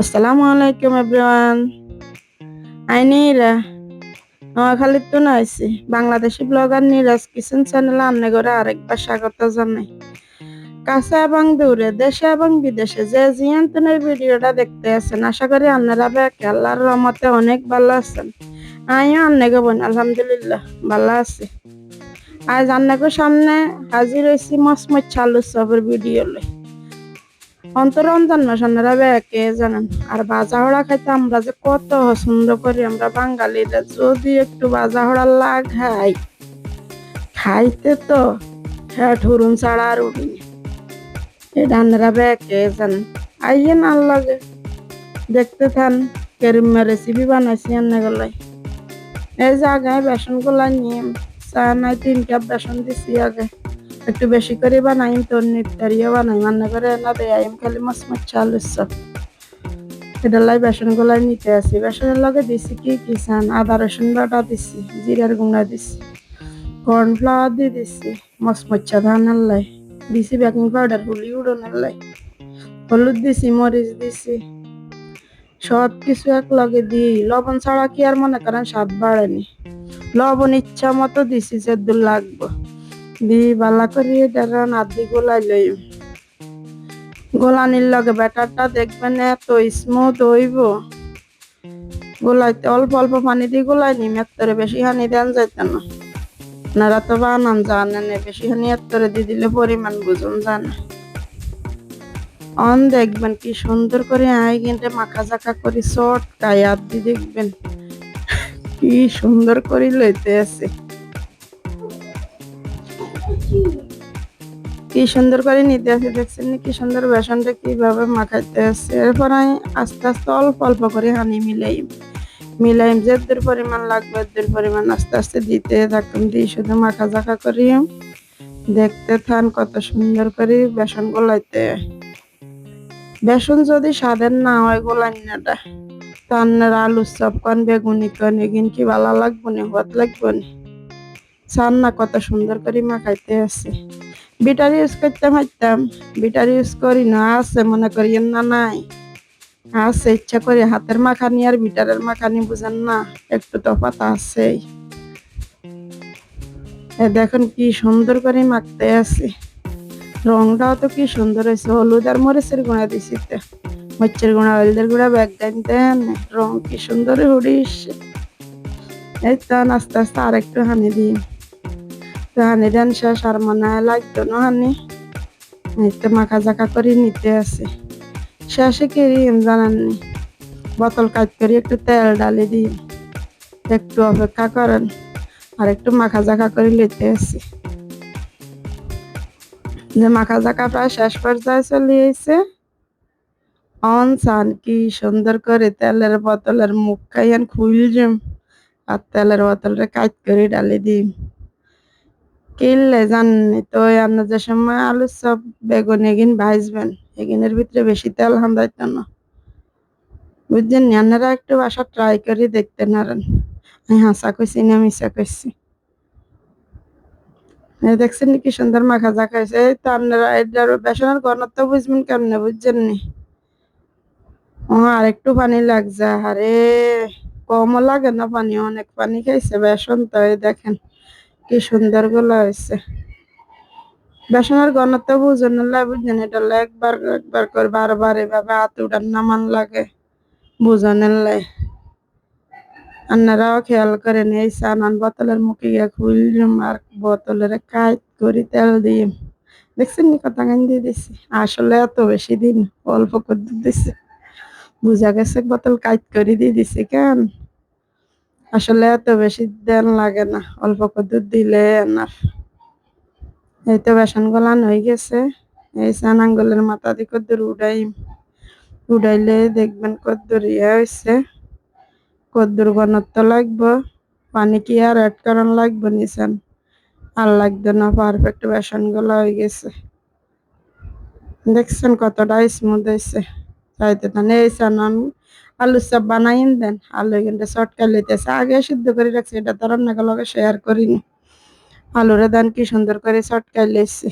আসসালামু আলাইকুম everyone I Nira নোয়াখালীর তো না আইছি বাংলাদেশি ব্লগার নিরাজ কিচেন চ্যানেলে আন্নে করে আরেকবার স্বাগত জানাই। কাছে এবং দূরে, দেশে এবং বিদেশে যে জিয়ান্তনের ভিডিওটা দেখতে আছেন, আশা করি আপনারা ব্যাক আল্লাহর রহমতে অনেক ভালো আছেন। আমিও আন্নেকে বোন, আলহামদুলিল্লাহ, ভালো আছি। আজ আন্নেকে সামনে হাজির হয়েছি মসমত চালু সবের ভিডিও লই অন্তরঞ্জন মাসানারা ব্যাকে জানেন। আর বাজা হড়া খাইতে আমরা যে কত পছন্দ করি, আমরা বাঙালিরা যদি একটু বাজা হড়া লাগাই, খাইতে তো হ্যাঁ ঠুরুন ছাড়া আর উঠি এটা আপনারা ব্যাকে জানেন। আইয়ে না লাগে। দেখতে থান, কেরিমা রেসিপি বানাইছি গলাই এই যে আগে বেসনগুলা নিয়ে, চা নাই তিন কাপ বেসন দিছি আগে। একটু বেশি করে বানাইম তোর নিতারিও বানাই। রান্না করে না দেয় আইম খালি মাছ মাছ চাল এটা লাই বেসন গুলাই নিতে আসি বেসনের লগে দিছি কি কি চান? আদা, রসুন বাটা দিছি, জিরার গুঁড়া দিছি, কর্নফ্লাওয়ার দিয়ে দিছি মচমচ্চা ধানের লাই। দিছি বেকিং পাউডার হুলি উড়নের লাই। হলুদ দিছি, মরিচ দিছি সব কিছু এক লগে দিই। লবণ ছাড়া কি আর মনে করেন, স্বাদ বাড়েনি লবণ ইচ্ছা মতো দিছি যে দূর লাগবো। দি বালা করে তারা নাদি গোলাই লই গোলানির লগে ব্যাটারটা দেখবেন এত স্মুথ হইব। গোলাইতে অল্প অল্প পানি দিয়ে গোলাই নি মেত্তরে বেশি হানি দেন যাইতে না। আপনারা তো বানান জানেন বেশি হানি এত্তরে দিয়ে দিলে পরিমাণ বুঝুন জানে। অন দেখবেন কি সুন্দর করে আই কিন্তু মাখা জাকা করে কায়াত দিয়ে দেখবেন কি সুন্দর করে লইতে আছে। কি সুন্দর করে নিতে আছে দেখছেন কি সুন্দর বেসনটা কীভাবে মাখাইতে আছে এরপর আমি আস্তে আস্তে অল্প অল্প করে হানি মিলাই মিলাই যেদের পরিমাণ লাগবে এদের পরিমাণ আস্তে আস্তে দিতে থাকুন। দিয়ে শুধু মাখা জাখা করি। দেখতে থান কত সুন্দর করে বেসন গোলাইতে। বেসন যদি স্বাদের না হয় গোলাইনাটা তান্নার আলু চপ কন, বেগুনি কন, এগিন কি ভালো লাগবো নি? হত লাগবো নি? কত সুন্দর করে মাখাইতে আছে বিটার ইউজ করতে পারতাম বিটার ইউজ করি না, আছে মনে করি না নাই। আছে, ইচ্ছা করে হাতের মাখানি আর বিটারের মাখানি বুঝেন না, একটু তফাত আছেই। এ দেখুন কি সুন্দর করে মাখতে আছে। রংটাও তো কি সুন্দর হয়েছে, হলুদ আর মরিচের গুঁড়া দিছি তো। মরিচের গুঁড়া, হলদের গুঁড়া ব্যাগ দেন রং কি সুন্দর উড়িস এই তো, আস্তে আস্তে আর একটু হানি দিই। হানি দেন শেষ আর মনে হয় লাগতো না হানি এই তো মাখা জাখা করে নিতে আছে শেষে কি রিম জানাননি বোতল কাজ করে একটু তেল ডালি দিই একটু অপেক্ষা করেন আর একটু মাখা জাখা করে নিতে আসি যে মাখা জাখা প্রায় শেষ পর্যায়ে চলে এসে অন চান কি সুন্দর করে তেলের বোতলের মুখ খাইয়ান খুলজম আর তেলের বোতলটা কাজ করে ডালি দিই কিনলে জাননি তো আপনার যে সময় আলু সব বেগুন, এগিন ভাজবেন। এগিনের ভিতরে বেশি তেল হান্দাইতো না। বুঝছেন? আপনারা একটু বাসা ট্রাই করে দেখতে নারেন। আমি হাসা কইছি, না মিশা কইছি। দেখছেন কি সুন্দর মাখা জাখা হয়েছে। এই তো আপনারা এটার বেসনের ঘনত্ব বুঝবেন কেমনে, বুঝছেন নি? ও আর একটু পানি লাগছে। আরে, কমও লাগে না পানি, অনেক পানি খাইছে বেসন, তো দেখেন। কি সুন্দর গলা হয়েছে বেসনের ঘনত্ব বুঝুন না বুঝছেন এটা একবার একবার করে বারবার এভাবে হাত উঠান নামান লাগে। বুঝনের লাই আপনারাও খেয়াল করেন এই সানান বোতলের মুখে গিয়ে খুললাম আর বোতলের কাজ করি তেল দিয়ে দেখছেন নি কথা গান দিয়ে দিছি? আসলে এত বেশি দিন অল্প করে দিছে। বুঝা গেছে বোতল কাজ করে দিয়ে দিছি কেন? আসলে এত বেশি দেন লাগে না। অল্প করে দুধ দিলে না এই তো বেসন গলান হয়ে গেছে। এই সান আঙ্গুলের মাথা দিয়ে কদ্দুর উড়াই, উড়াইলে দেখবেন কদ্দুর ইয়ে হয়েছে। কদ্দুর ঘনত্ব লাগবো। পানি কি আর অ্যাড করান লাগবে নিছেন? আর লাগবে না পারফেক্ট বেসনগুলো হয়ে গেছে। দেখছেন কতটা স্মুথ হয়েছে। চাইতে তান এই সানান। আলু সব বানাইন দেন, আলু কিন্তু শর্টকা লইতেছে। আগে সিদ্ধ করে রাখছি, এটা তো রান্না লগে শেয়ার করিনি। আলুরে দেন কি সুন্দর করে শর্টকাই লেছি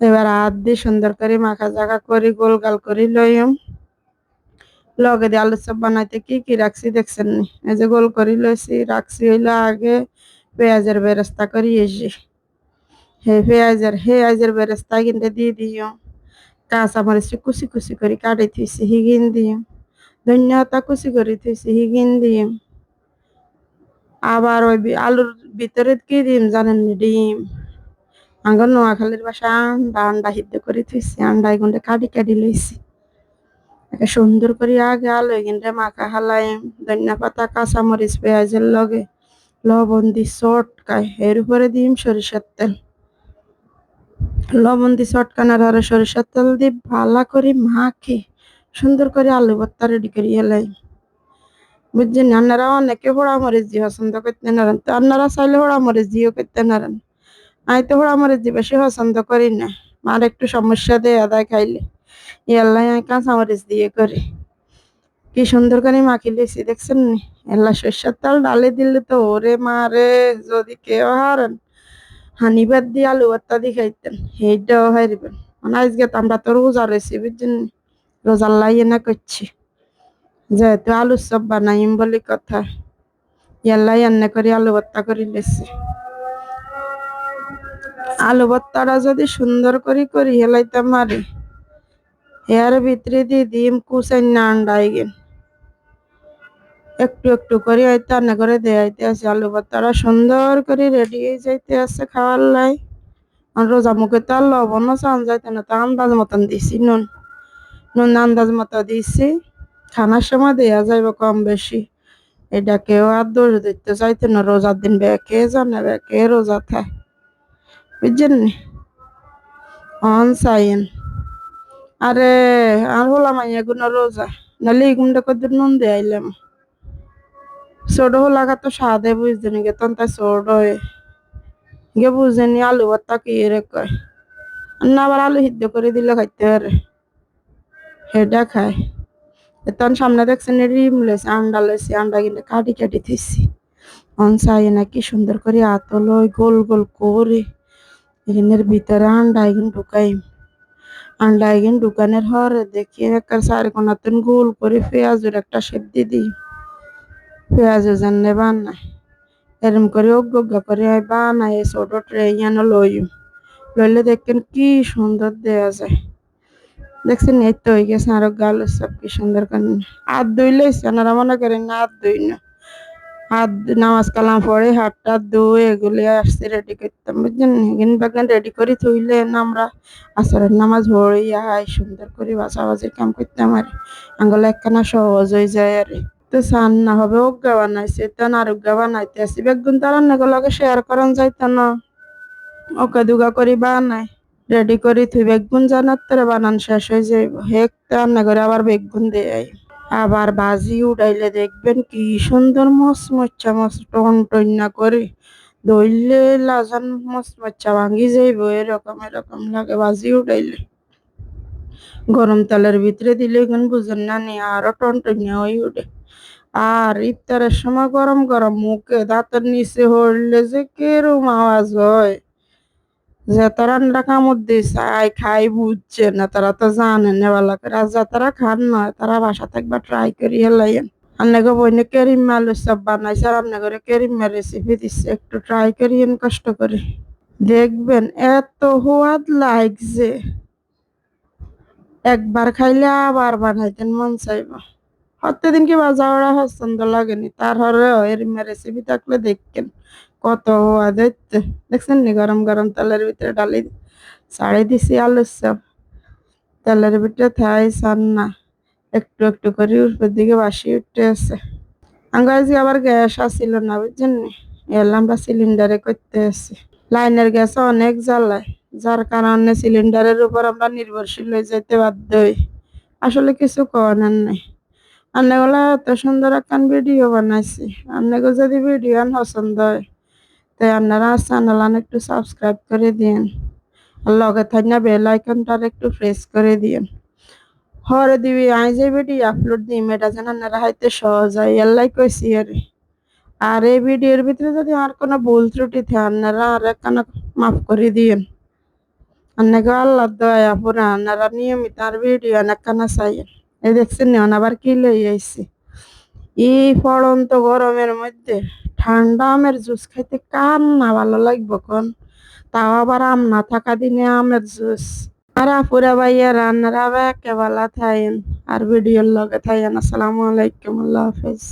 এবার হাত দিয়ে সুন্দর করে মাখা জাখা করি, গোল গাল করি, লইম। লগে দিয়ে আলু চপ বানাইতে কি কি রাখছি দেখছেন নি? এই যে গোল করে লইছি, রাখছি হইল আগে পেঁয়াজের বেরেস্তা করি এসে হে পেঁয়াজের হে পেঁয়াজের বেরেস্তা কিন্তু দিয়ে দিও। কাঁচা মরিচ কুচি কুচি করে, কাটি থুইছি, হিগিন দিও। ধনিয়া পাতা কুচি করে থুইছি হিগিন দিম আবার ওই আলুর ভিতরে কি দিম জানেন? ডিম। আঙ্গর নোয়াখালীর বাসা আন্ডা আন্ডা সিদ্ধ করে থুইছি আন্ডা এগুলো কাটি কাটি লইছি। একে সুন্দর করে আগে আলু এগুলো মাখা হালাইম ধনিয়া পাতা কাঁচা মরিচ পেঁয়াজের লগে লবণ দি চটকায়, এর উপরে দিম সরিষার তেল। লবণ দি চটকানোর আর সরিষার তেল দি ভালো করে মাখে। সুন্দর করে আলু ভর্তা রেডি করে এলাই। বুঝছেন আপনারা অনেকে হোড়া মরিচ দিয়ে পছন্দ করতে নারেন, তো আপনারা চাইলে হোড়া মরিচ দিয়েও করতে নারেন। আমি তো হোড়া মরিচ দিয়ে বেশি পছন্দ করি না। মার একটু সমস্যা দেয় আদায় খাইলে। এল্লাই আমি কাঁচা মরিচ দিয়ে করি। কি সুন্দর করে মাখি লেছি দেখছেন নি? এল্লা সর্ষের তেল ডালে দিলে তো ওরে মারে, যদি কেউ হারেন হানিবার দিয়ে আলু ভর্তা দিয়ে খাইতেন, সেইটাও হারিবেন মানে আজকে আমরা তো রোজা রয়েছি বুঝছেন নি? রোজার লাইয়ে না করছি। যেহেতু আলু চপ বানাইম বলি কথা ইয়াল্লাই এনে করে আলু ভর্তা করে লেছি আলু ভর্তাটা যদি সুন্দর করে করি, হেলাইতে মারি, এর ভিতরে দিয়ে দিম কুচাই না আন্ডাই গেন। একটু একটু করে হয়তো রান্না করে দেয়াইতে আছে। আলু ভর্তাটা সুন্দর করে রেডি হয়ে যাইতে আছে খাওয়ার লাই। রোজা মুখে তো আর লবণও চান যাইতে না, তো আন্দাজ মতন দিছি নুন। নুন আন্দাজ মতো দিছি খানার সময় দেয়া যাইব কম বেশি। এটা কেউ আর দোষ দিতে চাইতে না, রোজার দিন বেকে জানে বেকে রোজা থায়। বুঝছেন নি? অন চাইন আরে, আর হলাম এগুলো রোজা। নাহলে এগুলো কদিন নুন দিয়ে আইলাম। ছোট হলাকা তো স্বাদে বুঝতে নি তখন তাই ছোট হয়ে গে বুঝেনি, আলু ভর্তা কি রে কয়। না আবার আলু সিদ্ধ করে দিলে খাইতে পারে। সেটা খায়। তখন সামনে দেখছেন রিম লেছে আন্ডা লেছে আন্ডা কিন্তু কাটি কাটি থইছি। অন চাই না কি সুন্দর করে আতল গোল গোল করে। এখানের ভিতরে আন্ডা এখানে ঢুকাই। আন্ডা এখানে ঢুকানোর হরে দেখি একটা চারি কোনাতেন গোল করে পেঁয়াজের একটা শেপ দিয়ে দিই। পেঁয়াজ জানে বানায়। এরম করে অজ্ঞা করে বানায় ছোট ট্রে যেন লই লইলে দেখেন কি সুন্দর দেয়া যায়। দেখছেন, এই তো হয়ে গেছে আরও গাল, সব কি সুন্দর করে। হাত ধুইলে আপনারা মনে করেন না হাত ধুই না। হাত নামাজ কালাম পড়ে, হাতটা ধুয়ে এগুলি আসছে রেডি করতাম, বুঝছেন? এখানে বাগান রেডি করে থইলে আমরা আসরের নামাজ পড়িয়া আয় সুন্দর করে বাঁচাবাজির কাম করতাম আর আঙ্গলে একখানা সহজ হয়ে যায় আর। তো সান না হবে অজ্ঞা বানাইছে, তো আরোগ্য বানাইতে আসি। বেগুন তার লগে শেয়ার করেন যাইতো না। ওকে দুগা করে বানাই রেডি করে, তুই বেগুন জানার তোরে বানান শেষ হয়ে যাইব। হেক রান্না করে আবার বেগুন দিয়ে আবার বাজি উড়াইলে দেখবেন কি সুন্দর মচমচ্চা মচ টন টন্না করে। দইলে লাজান মচমচ্চা ভাঙি যাইব, এরকম এরকম লাগে বাজি উড়াইলে। গরম তেলের ভিতরে দিলে এখন বুঝেন না নি, আরও টন টন্না হয়ে উঠে। আর ইফতারের সময় গরম গরম মুখে দাঁতের নিচে হইলে যে কেরম আওয়াজ হয়। যে তারা কামড় দিছে আই খাই বুঝছে না, তারা তো জানে না ভালো করে। আর যারা খান না, তারা বাসাতে একবার ট্রাই করি হেলাইয়েন আপনাকে বইনে কেরিম সব বানাইছে আর আপনাকে কেরিম রেসিপি দিচ্ছে একটু ট্রাই করিয়েন কষ্ট করে। দেখবেন এত হোয়াদ লাগছে। একবার খাইলে আবার বানাইতেন মন চাইব। প্রত্যেকদিন কি বাজাওয়া পছন্দ লাগেনি তার হরে এরিম রেসিপি থাকলে দেখেন কত হওয়া দেখতে দেখছেন নি গরম গরম তেলের ভিতরে ডালি ছাড়ি দিছি আলুর সব তেলের ভিতরে থাই সান না একটু একটু করে উপর দিকে বাসি উঠতে আছে। আঙ্গ আজকে আবার গ্যাস আসছিল না বুঝছেন নি? এলাম আমরা সিলিন্ডারে করতে আসি লাইনের গ্যাস অনেক জ্বালায় যার কারণে সিলিন্ডারের উপর আমরা নির্ভরশীল হয়ে যেতে বাধ্য হই। আসলে কিছু করার নাই। আন্নাগুলো এত সুন্দর একখান ভিডিও বানাইছি। আন্নাগো যদি ভিডিও পছন্দ হয়, তাই আপনারা চ্যানেল একটু সাবস্ক্রাইব করে দিন আর লগে থাকলে বেল আইকনটা একটু প্রেস করে দিন হরে দিবি আই যে ভিডিও আপলোড দিম, এটা যেন আপনারা হাইতে সহজ হয় এল্লাই কইছি আরে। আর এই ভিডিওর ভিতরে যদি আর কোনো ভুল ত্রুটি থাকে আপনারা আর একখানা মাফ করে দিন আপনাকে আল্লাহ দয়া, পুরা আপনারা নিয়মিত আর ভিডিও একখানা চাইয়েন। এই দেখছেন নেন আবার কি লই আইছি? এই তো গরমের মধ্যে ঠান্ডা আমের জুস খাইতে কার না ভালো লাগবো কন? তাও আবার আম না থাকা দিনে আমের জুস। আর আপুরা ভাইয়া রান্নারা একেবালা থাইন। আর ভিডিওর লগে থাইন। আসসালামু আলাইকুম, আল্লাহ হাফেজ।